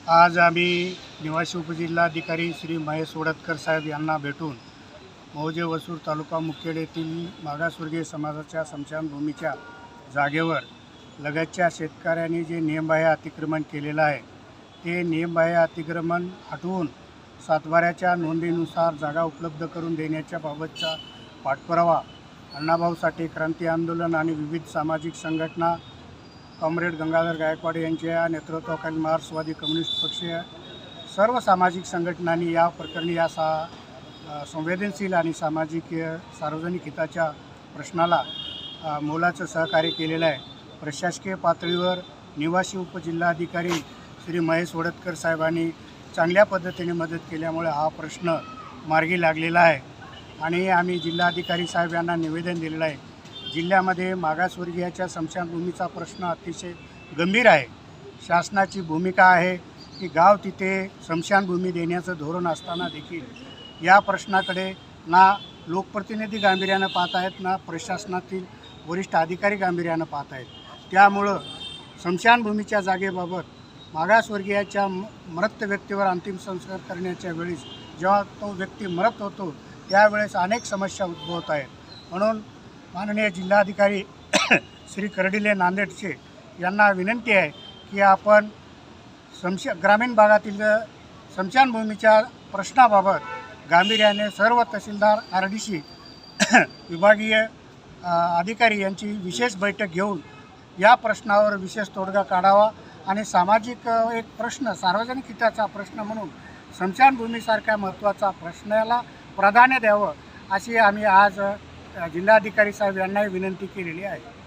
आज आम्ही निवासी उपजिल्हाधिकारी श्री महेश ओडतकर साहेब यांना भेटून मौजे वसूर तालुका मुखेड येथील मागासवर्गीय समाजाच्या स्मशानभूमीच्या जागेवर लगतच्या शेतकऱ्यांनी जे नियमबाह्य अतिक्रमण केलेलं आहे ते नियमबाह्य अतिक्रमण हटवून सातबाऱ्याच्या नोंदीनुसार जागा उपलब्ध करून देण्याच्या बाबतचा पाठपुरावा अण्णाभाऊ साठे क्रांती आंदोलन आणि विविध सामाजिक संघटना कॉम्रेड गंगाधर गायकवाड यांच्या नेतृत्वाखाली मार्क्सवादी कम्युनिस्ट पक्षीय सर्व सामाजिक संघटनांनी या प्रकरणी या सा संवेदनशील आणि सामाजिक सार्वजनिक हिताच्या प्रश्नाला मोलाचं सहकार्य केलेलं आहे. प्रशासकीय पातळीवर निवासी उपजिल्हाधिकारी श्री महेश वडतकर साहेबांनी चांगल्या पद्धतीने मदत केल्यामुळे हा प्रश्न मार्गी लागलेला आहे. आणि आम्ही जिल्हाधिकारी साहेब यांना निवेदन दिलेलं आहे. जिल्ह्यामध्ये मागासवर्गीयाच्या स्मशानभूमीचा प्रश्न अतिशय गंभीर आहे. शासनाची भूमिका आहे की गाव तिथे स्मशानभूमी देण्याचं धोरण असताना देखील या प्रश्नाकडे ना लोकप्रतिनिधी गांभीर्यानं पाहत आहेत ना प्रशासनातील वरिष्ठ अधिकारी गांभीर्यानं पाहत आहेत. त्यामुळं स्मशानभूमीच्या जागेबाबत मागासवर्गीयाच्या म- मृत व्यक्तीवर अंतिम संस्कार करण्याच्या वेळेस जेव्हा तो व्यक्ती मरत होतो त्यावेळेस अनेक समस्या उद्भवत आहेत. म्हणून माननीय जिल्हाधिकारी श्री कर्डिले नांदेडचे यांना विनंती आहे की आपण समश ग्रामीण भागातील स्मशानभूमीच्या प्रश्नाबाबत गांभीर्याने सर्व तहसीलदार आर डी सी विभागीय अधिकारी यांची विशेष बैठक घेऊन या प्रश्नावर विशेष तोडगा काढावा आणि सामाजिक एक प्रश्न सार्वजनिक हिताचा प्रश्न म्हणून स्मशानभूमीसारख्या महत्त्वाचा प्रश्नाला प्राधान्य द्यावं अशी आम्ही आज जिल्हाधिकारी साहेब यांनाही विनंती केलेली आहे.